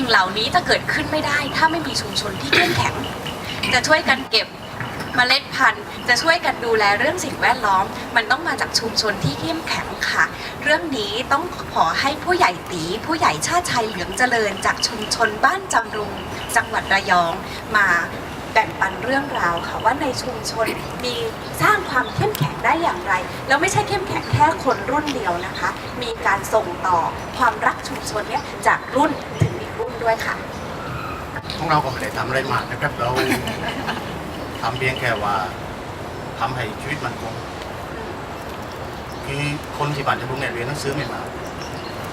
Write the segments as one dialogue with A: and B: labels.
A: สิ่งเหล่านี้จะเกิดขึ้นไม่ได้ ถ้าไม่มีชุมชนที่เข้มแข็ง จะช่วยกันเก็บเมล็ดพันธุ์จะช่วยกันดูแลเรื่องสิ่งแวดล้อม มันต้องมาจากชุมชนที่เข้มแข็งค่ะ เรื่องนี้ต้องขอให้ผู้ใหญ่ตี ผู้ใหญ่ชาติชัยเหลืองเจริญ จากชุมชนบ้านจำรุง จังหวัดระยองมาแบ่งปันเรื่องราวค่ะว่าในชุมชนมีสร้างความเข้มแข็งได้อย่างไร แล้วไม่ใช่เข้มแข็งแค่คนรุ่นเดียวนะคะ มีการส่งต่อความรักชุมชนเนี่ยจากรุ่นถึงอีกรุ่น ด้วยค่ะ
B: ของเราก็ไม่ได้ทำอะไรมากนะครับ เราทำเพียงแค่ว่าทำให้ชีวิตมันคงคือคนที่บ้านจะบุงเนี่ยเรียนหนังสือไม่มา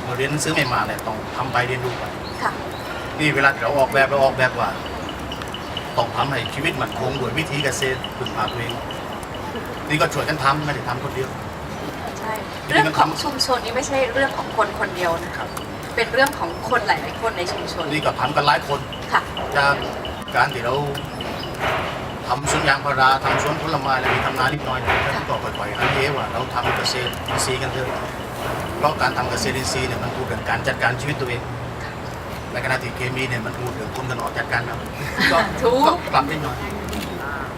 B: เมื่อเรียนหนังสือไม่มาเนี่ยต้องทำไปเรียนรู้ไป
A: ค่ะ
B: นี่เวลาเราออกแบบเราออกแบบว่าต้องทำให้ชีวิตมันคงโดวยวิธีเกษตรพึ่งพาตัวเองนี่ก็ช่วยกันทำไม่ได้ทำคนเดียว
A: ใช่ เรื่องของชุมชนนี้ไม่ใช่เรื่องของคนคนเดียวนะคะ
B: ครับ
A: เป็นเรื่องของคนหลาย ๆ คนในชุมชน
B: นี่ก็ทำกันหลายคน
A: ค่ะ
B: จากการที่เราทำสวนยางพาราทำสวนผลไม้อะไรมีทำนานิดหน่อยนะครับก็ค่อยๆอันเอว่าเราทำเกษตรอินทรีย์กันเถอะเพราะการทำเกษตรอินทรีย์เนี่ยมันพูดถึงการจัดการชีวิตตัวเองในขณะที่เคมีเนี่ยมันพูดถึงคนกันออกจัดการเราก็
A: ถูก
B: ก็ปรับนิดหน่อย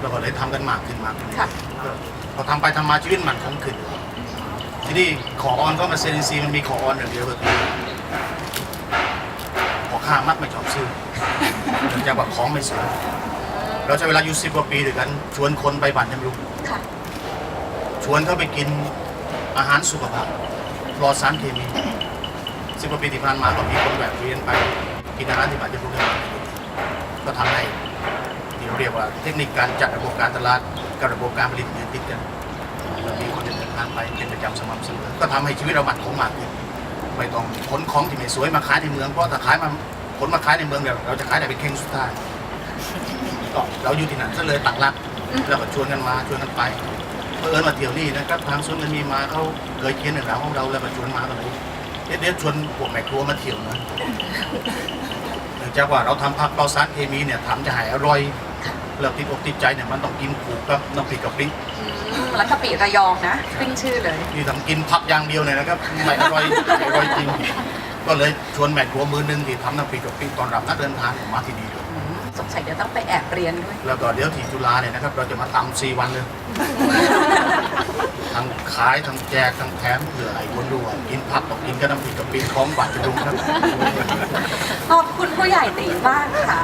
B: เราก็เลยทำกันมากขึ้นมากขึ้น
A: ค่ะ
B: ก็พอทำไปทำมาชีวิตมันคงขึ้น ทีนี้ขอออนก็มาเกษตรอินทรีย์มันมีขอออนอย่างเดียวก็คือขอข้ามักไม่ชอบซื้อเนื่องจากว่าของไม่สวยเราใช้เวลาอยู่สิบกว่าปีด้วยกัน ชวนคนไปบัตรยำรุง
A: ค่ะ
B: ชวนเขาไปกินอาหารสุขภาพปลอดสารเคมีสิบกว่าปีที่ผ่านมาก็มีคนแบบเวียนไปกินอาหารที่บัตรยำรุงกันก็ทำให้ที่เราเรียกว่าเทคนิคการจัดระบบการตลาดกับระบบการผลิตเนี่ยติดกันแล้วมีคนเดิน ทางไปเป็นประจำสม่ำเสมอ ก็ทำให้ชีวิตเรามั่นคงมากขึ้นไม่ต้องขนของที่ไม่สวยมาขายในเมือง เพราะถ้าขายมาขนมาขายในเมืองเดี๋ยวเราจะขายได้เป็นเข่งสุดท้ายก็เราอยู่ที่นั่นก็เลยตักลัก
A: อืม
B: แล้วก็ชวนกันมาชวนกันไปเพื่อนมาเที่ยวนี่นะครับทางสวนมันมีมาเขาเคยเขียนเรื่องราวของเราแล้วก็ชวนมากันเลยเดี๋ยวเดี๋ยวชวนพวกแม่ครัวมาเที่ยวนะเนื่องจากว่าเราทำผักเปลาสารเคมีเนี่ยทำจะหายอร่อยแล้วติดอกติดใจเนี่ยมันต้องกินผูกกับน้ำพริกกับพริก
A: อืมแล้วกะปิระยองนะขึ้นชื่อเลย
B: ที่ทำกินผักอย่างเดียวเนี่ยนะครับไม่อร่อยไม่อร่อยจริง ก็เลยชวนแม่ครัวมือหนึงที่ทำน้ำพริกกับพริกตอนรับนักเดินทางมาที่นี่ด้วย
A: อืมสงสัยเดี๋ยวต้องไปแอบเรียนด้วย
B: แล้วก็เดี๋ยวที่จุฬาเนี่ยนะครับ เราจะมาตำสี่วันเลยทั้งขายทั้งแจกทั้งแถมเผื่อไอ้คนดูว่ากินพักต้องกินกระน้ำพริกกับปีของหวานจะดุงครับ
A: ขอบคุณผู้ใหญ่ตีมากค่ะ